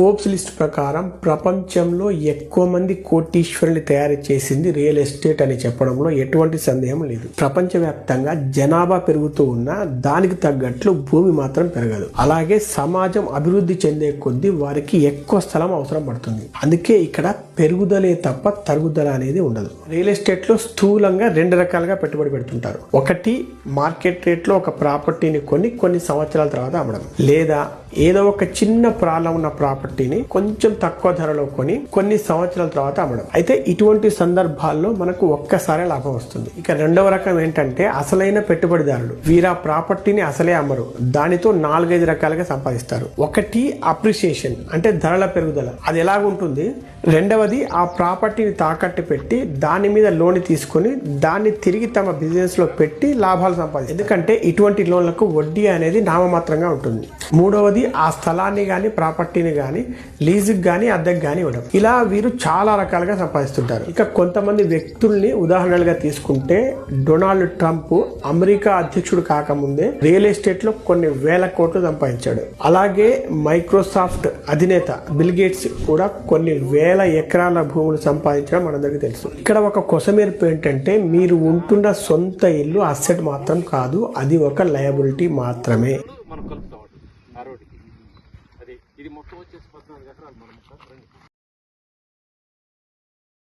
Forbes list ప్రకారం ప్రపంచంలో ఎక్కువ మంది కోటీశ్వరుని తయారు చేసింది రియల్ ఎస్టేట్ అని చెప్పడంలో ఎటువంటి సందేహం లేదు. ప్రపంచవ్యాప్తంగా జనాభా పెరుగుతూ ఉన్నా దానికి తగ్గట్లు భూమి మాత్రం పెరగదు. అలాగే సమాజం అభివృద్ధి చెందే కొద్దీ వారికి ఎక్కువ స్థలం అవసరం పడుతుంది. అందుకే ఇక్కడ పెరుగుదలే తప్ప తరుగుదల అనేది ఉండదు. రియల్ ఎస్టేట్లో స్థూలంగా రెండు రకాలుగా పెట్టుబడి పెడుతుంటారు. ఒకటి మార్కెట్ రేట్లో ఒక ప్రాపర్టీని కొని కొన్ని సంవత్సరాల తర్వాత అమ్మడం. లేదా ఏదో ఒక చిన్న ప్రాబ్లం ఉన్న ప్రాపర్టీని కొంచెం తక్కువ ధరలో కొని కొన్ని సంవత్సరాల తర్వాత అమ్మడం. అయితే ఇటువంటి సందర్భాల్లో మనకు ఒక్కసారి లాభం వస్తుంది. ఇక రెండవ రకం ఏంటంటే అసలైన పెట్టుబడిదారులు వీరా ప్రాపర్టీని అసలే అమ్మరు. దానితో నాలుగైదు రకాలుగా సంపాదిస్తారు. ఒకటి అప్రిసియేషన్ అంటే ధరల పెరుగుదల. అది ఎలాగుంటుంది? రెండవది ఆ ప్రాపర్టీని తాకట్టు పెట్టి దాని మీద లోన్ తీసుకొని దాన్ని తిరిగి తమ బిజినెస్లో పెట్టి లాభాలు సంపాదిస్తారు. ఎందుకంటే ఇటువంటి లోన్లకు వడ్డీ అనేది నామమాత్రంగా ఉంటుంది. మూడవది ఆ స్థలాన్ని కానీ ప్రాపర్టీని కానీ లీజుకి కానీ అద్దెకి కానీ ఇవ్వడం. ఇలా వీరు చాలా రకాలుగా సంపాదిస్తుంటారు. ఇక కొంతమంది వ్యక్తుల్ని ఉదాహరణలుగా తీసుకుంటే డొనాల్డ్ ట్రంప్ అమెరికా అధ్యక్షుడు కాకముందే రియల్ ఎస్టేట్లో కొన్ని వేల కోట్లు సంపాదించాడు. అలాగే మైక్రోసాఫ్ట్ అధినేత బిల్ గేట్స్ కూడా కొన్ని వేల వేల ఎకరాల భూములు సంపాదించడం మనందరికీ తెలుసు. ఇక్కడ ఒక కొసమేర్పు ఏంటంటే మీరు ఉంటున్న సొంత ఇల్లు అసెట్ మాత్రం కాదు అది ఒక లయబిలిటీ మాత్రమే. మనం కలుపుతాం అది ఇది మొత్తం వచ్చేసి పద్నాలుగు ఎకరాలు మనం